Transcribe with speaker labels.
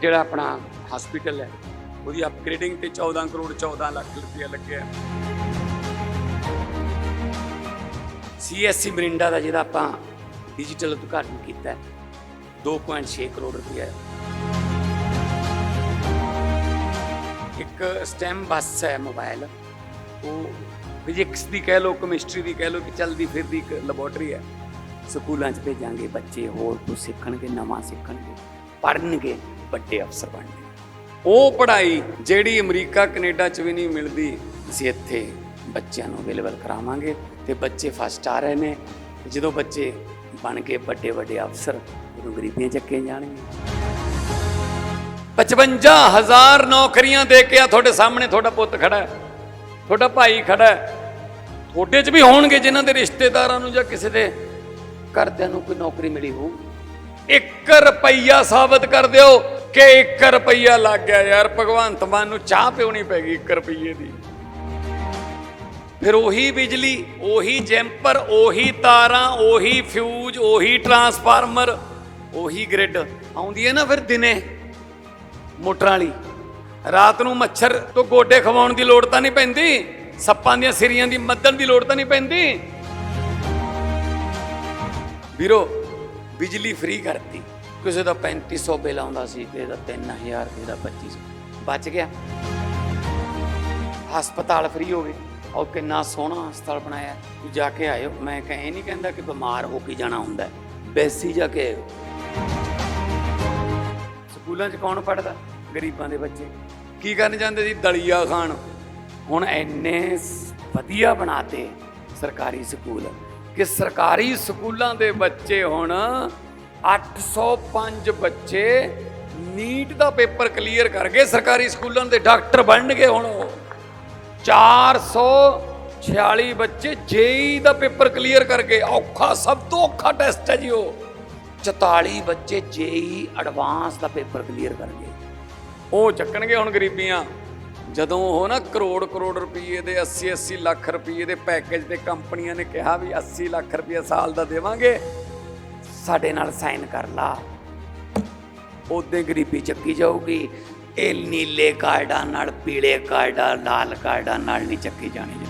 Speaker 1: ਜਿਹੜਾ ਆਪਣਾ ਹਸਪੀਟਲ ਹੈ, ਉਹਦੀ ਅਪਗ੍ਰੇਡਿੰਗ ਤੇ 14 ਕਰੋੜ 14 ਲੱਖ ਰੁਪਇਆ ਲੱਗਿਆ ਸੀਐਸਸੀ ਮਰਿੰਡਾ ਦਾ ਜਿਹੜਾ ਆਪਾਂ ਡਿਜੀਟਲ ਉਦਘਾਟਨ ਕੀਤਾ ਹੈ 2.6 ਕਰੋੜ ਰੁਪਇਆ ਇੱਕ ਸਟੈਮ ਬੱਸ ਹੈ ਮੋਬਾਈਲ ਉਹ ਫਿਜ਼ਿਕਸ ਦੀ ਕਹਿ ਲਓ ਕੈਮਿਸਟਰੀ ਦੀ ਕਹਿ ਲਓ ਕਿ ਚਲਦੀ ਫਿਰਦੀ ਇੱਕ ਲੈਬੋਰਟਰੀ ਹੈ। ਸਕੂਲਾਂ 'ਚ ਭੇਜਾਂਗੇ ਬੱਚੇ, ਹੋਰ ਕੁਝ ਸਿੱਖਣਗੇ, ਨਵਾਂ ਸਿੱਖਣਗੇ। ਪੜ੍ਹਨਗੇ, ਵੱਡੇ ਅਫਸਰ ਬਣਨਗੇ। ਉਹ ਪੜ੍ਹਾਈ ਜਿਹੜੀ ਅਮਰੀਕਾ, ਕੈਨੇਡਾ 'ਚ ਵੀ ਨਹੀਂ ਮਿਲਦੀ, ਅਸੀਂ ਇੱਥੇ ਬੱਚਿਆਂ ਨੂੰ ਅਵੇਲੇਬਲ ਕਰਾਵਾਂਗੇ ਤੇ ਬੱਚੇ ਫਸਟ ਆ ਰਹੇ ਨੇ। ਜਦੋਂ ਬੱਚੇ ਬਣ ਕੇ ਵੱਡੇ ਵੱਡੇ ਅਫਸਰ, ਉਦੋਂ ਗਰੀਬੀਆਂ ਚੱਕੇ ਜਾਣਗੇ 55000 ਨੌਕਰੀਆਂ ਦੇ ਕੇ ਆ ਤੁਹਾਡੇ ਸਾਹਮਣੇ ਤੁਹਾਡਾ ਪੁੱਤ ਖੜਾ ਹੈ, ਤੁਹਾਡਾ ਭਾਈ ਖੜਾ ਹੈ। ਤੁਹਾਡੇ 'ਚ ਵੀ ਹੋਣਗੇ ਜਿਨ੍ਹਾਂ ਦੇ ਰਿਸ਼ਤੇਦਾਰਾਂ ਨੂੰ ਜਾਂ ਕਿਸੇ ਦੇ ਘਰਦਿਆਂ ਨੂੰ ਕੋਈ ਨੌਕਰੀ ਮਿਲੀ ਹੋਊ। 1 ਰੁਪਈਆ ਸਾਬਤ ਕਰ ਦਿਓ ਕਿ 1 ਰੁਪਈਆ ਲੱਗ ਗਿਆ ਯਾਰ। ਭਗਵੰਤ ਮਾਨ ਨੂੰ ਚਾਹ ਪਿਉਣੀ ਪੈ ਗਈ 1 ਰੁਪਈਏ ਦੀ। ਫਿਰ ਉਹੀ ਬਿਜਲੀ, ਉਹੀ ਜੈਂਪਰ, ਉਹੀ ਤਾਰਾਂ, ਉਹੀ ਫਿਊਜ਼, ਉਹੀ ਟਰਾਂਸਫਾਰਮਰ, ਉਹੀ ਗ੍ਰਿਡ। ਆਉਂਦੀ ਹੈ ਨਾ ਫਿਰ ਦਿਨੇ ਮੋਟਰਾਂ ਵਾਲੀ। ਰਾਤ ਨੂੰ ਮੱਛਰ ਤੋਂ ਗੋਡੇ ਖਵਾਉਣ ਦੀ ਲੋੜ ਤਾਂ ਨਹੀਂ ਪੈਂਦੀ। ਸੱਪਾਂ ਦੀਆਂ ਸਿਰੀਆਂ ਦੀ ਮੱਦਣ ਦੀ ਲੋੜ ਤਾਂ ਨਹੀਂ ਪੈਂਦੀ। ਵੀਰੋ ਬਿਜਲੀ ਫ੍ਰੀ ਕਰਤੀ। ਕਿਸੇ ਦਾ 3500 ਬਿੱਲ ਆਉਂਦਾ ਸੀ ਕਿਸੇ ਦਾ 3000 ਕਿਸੇ ਦਾ 2500 ਬਚ ਗਿਆ। ਹਸਪਤਾਲ ਫ੍ਰੀ ਹੋ ਗਏ। ਔਰ ਕਿੰਨਾ ਸੋਹਣਾ ਹਸਪਤਾਲ ਬਣਾਇਆ। ਹੈ। ਜਾ ਕੇ ਆਇਓ। ਮੈਂ ਕਹਾਂ ਇਹ ਨਹੀਂ ਕਹਿੰਦਾ ਕਿ ਬਿਮਾਰ ਹੋ ਕੇ ਜਾਣਾ ਹੁੰਦਾ ਹੈ। ਜਾ ਕੇ ਆਇਓ। ਸਕੂਲਾਂ 'ਚ ਕੌਣ ਪੜਦਾ ਗਰੀਬਾਂ ਦੇ ਬੱਚੇ। ਕੀ ਕਰਨ ਜਾਂਦੇ ਸੀ? ਦਲੀਆ ਖਾਣ। ਹੁਣ ਐਨੇ ਸ- ਵਧੀਆ ਬਣਾਤੇ ਸਰਕਾਰੀ ਸਕੂਲ। ਕਿ ਸਰਕਾਰੀ ਸਕੂਲਾਂ ਦੇ ਬੱਚੇ ਹੁਣ 805 ਬੱਚੇ ਨੀਟ ਦਾ ਪੇਪਰ ਕਲੀਅਰ ਕਰ ਗਏ ਸਰਕਾਰੀ ਸਕੂਲਾਂ ਦੇ ਡਾਕਟਰ ਬਣਨਗੇ ਹੁਣ ਉਹ। 446 ਬੱਚੇ ਜੇਈ ਦਾ ਪੇਪਰ ਕਲੀਅਰ ਕਰ ਗਏ ਔਖਾ, ਸਭ ਤੋਂ ਔਖਾ ਟੈਸਟ ਹੈ ਜੀ ਉਹ। 44 ਬੱਚੇ ਜੇਈ ਐਡਵਾਂਸ ਦਾ ਪੇਪਰ ਕਲੀਅਰ ਕਰ ਗਏ ਉਹ ਚੱਕਣਗੇ ਹੁਣ ਗਰੀਬੀਆਂ। ਜਦੋਂ ਉਹ ਨਾ ਕਰੋੜ ਕਰੋੜ ਰੁਪਏ ਦੇ 80 80 ਲੱਖ ਰੁਪਏ ਦੇ ਪੈਕੇਜ ਤੇ ਕੰਪਨੀਆਂ ਨੇ ਕਿਹਾ ਵੀ 80 ਲੱਖ ਰੁਪਏ ਸਾਲ ਦਾ ਦੇਵਾਂਗੇ, ਸਾਡੇ ਨਾਲ ਸਾਈਨ ਕਰ ਲਾ। ਉਹਦੇ ਗਰੀਬੀ ਚੱਕੀ ਜਾਊਗੀ। ਇਹ ਨੀਲੇ ਕਾਰਡਾਂ ਨਾਲ, ਪੀਲੇ ਕਾਰਡਾਂ, ਲਾਲ ਕਾਰਡਾਂ ਨਾਲ ਨਹੀਂ ਚੱਕੀ ਜਾਣੀ।